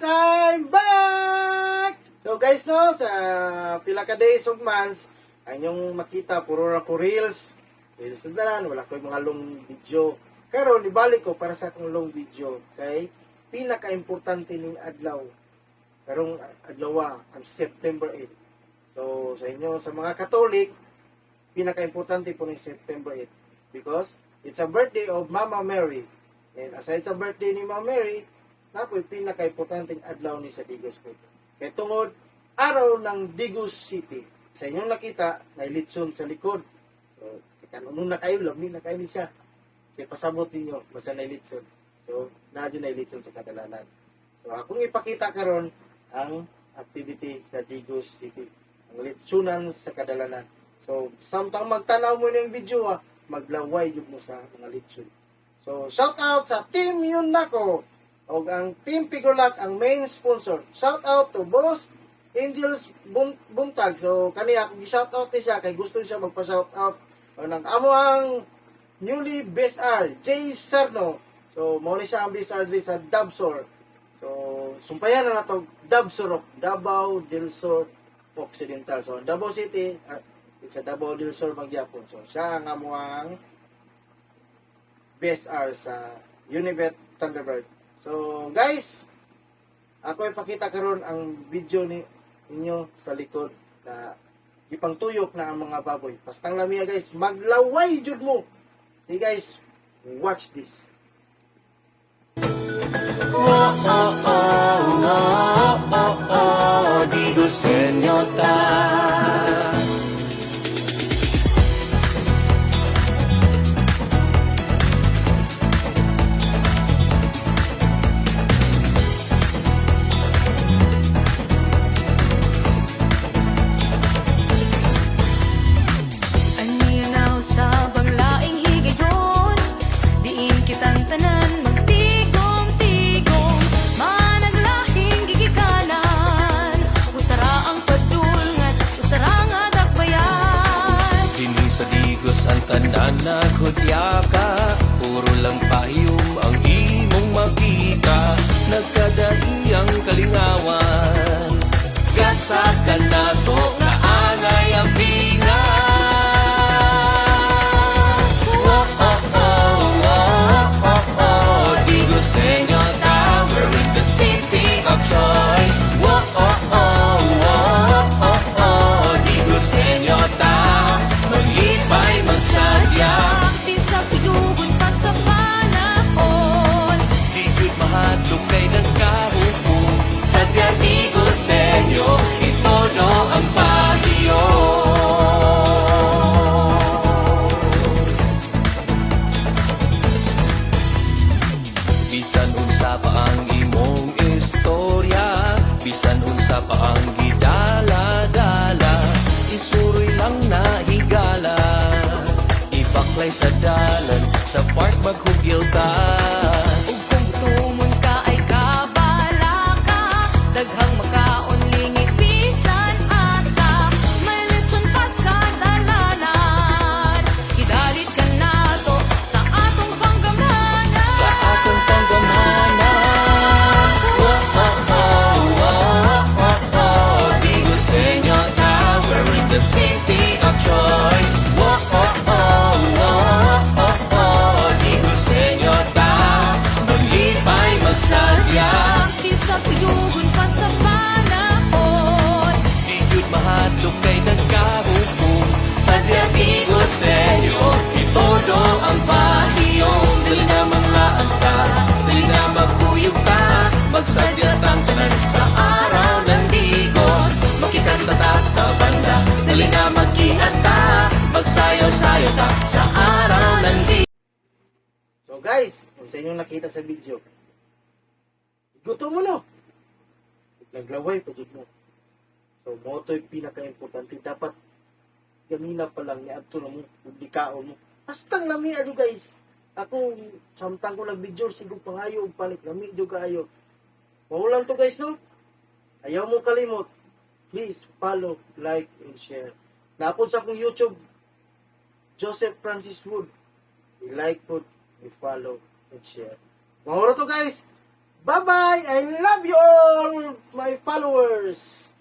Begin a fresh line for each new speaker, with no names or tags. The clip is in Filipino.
guys, I'm back! So guys no, sa pila ka days of months, anyong makita puro na ko reels. Reels na dalan, wala ko yung mga long video. Pero nibalik ko para sa akong long video kay pinaka-importante ning adlaw. Karong adlaw ang September 8. So sa inyo sa mga Katolik, pinaka-importante po ng September 8 because it's a birthday of Mama Mary. And aside sa birthday ni Mama Mary, na po pinaka-importanting adlaw ni sa Digos City. Kaya tungod, araw ng Digos City. Sa inyong nakita, nailitson sa likod. So, kanunong na kayo, lamni na kayo ni siya. Kasi pasabot ninyo, basta nailitson. So, nadyo nailitson sa kadalanan. So, akong ipakita karon ang activity sa Digos City. Ang litsunan sa kadalanan. So, samtang magtanaw mo ng video ha, maglaway yun mo sa mga litsun. So, shout out sa Team Yunako o ang Team Pigolak ang main sponsor. Shout out to Boss Angels Bun- Buntag. So, kaniya, kung shout out ni siya, kay gusto siya magpa-shout out. O nang amo ang newly best R, Jay Serno. So, mo siya ang best R diri sa Dabsor. So, sumpayan na nato Dabsor of Davao del Sur Occidental. So, Davao City, ah, it's a Davao del Sur Magyapon. So, siya ang amuang best R sa Unibet Thunderbird. So, guys, ako ipakita karon ang video ni inyo sa likod na ipangtuyok na ang mga baboy. Pastang lamiya guys, maglaway jud mo. Hey guys, watch this.
oh, Digos ang tanan naghudya ka Puro lang payum ang imong makita. Nagkadaiyang kalingawan Bisan unsa pa ang gidala-dala Isuroy lang na higala. Ipaklay sa dalan Sa park maghugil ta
guys, kung sa inyong nakita sa video, gusto mo no. Naglaway pa mo. So mo to'y pinaka-importante. Dapat gamina pa lang ni adto na mo, publikaon mo. Hastang lami adyo guys. Ako, samtang ko nag-video, siguro pangayo, panik, lami adyo kaayo. Maulan to guys no. Ayaw mo kalimot. Please follow, like, and share. Napon sa akong YouTube, Joseph Francis Wood. I-like po, i-follow, and share. Mahoro to guys! Bye-bye! I love you all, my followers!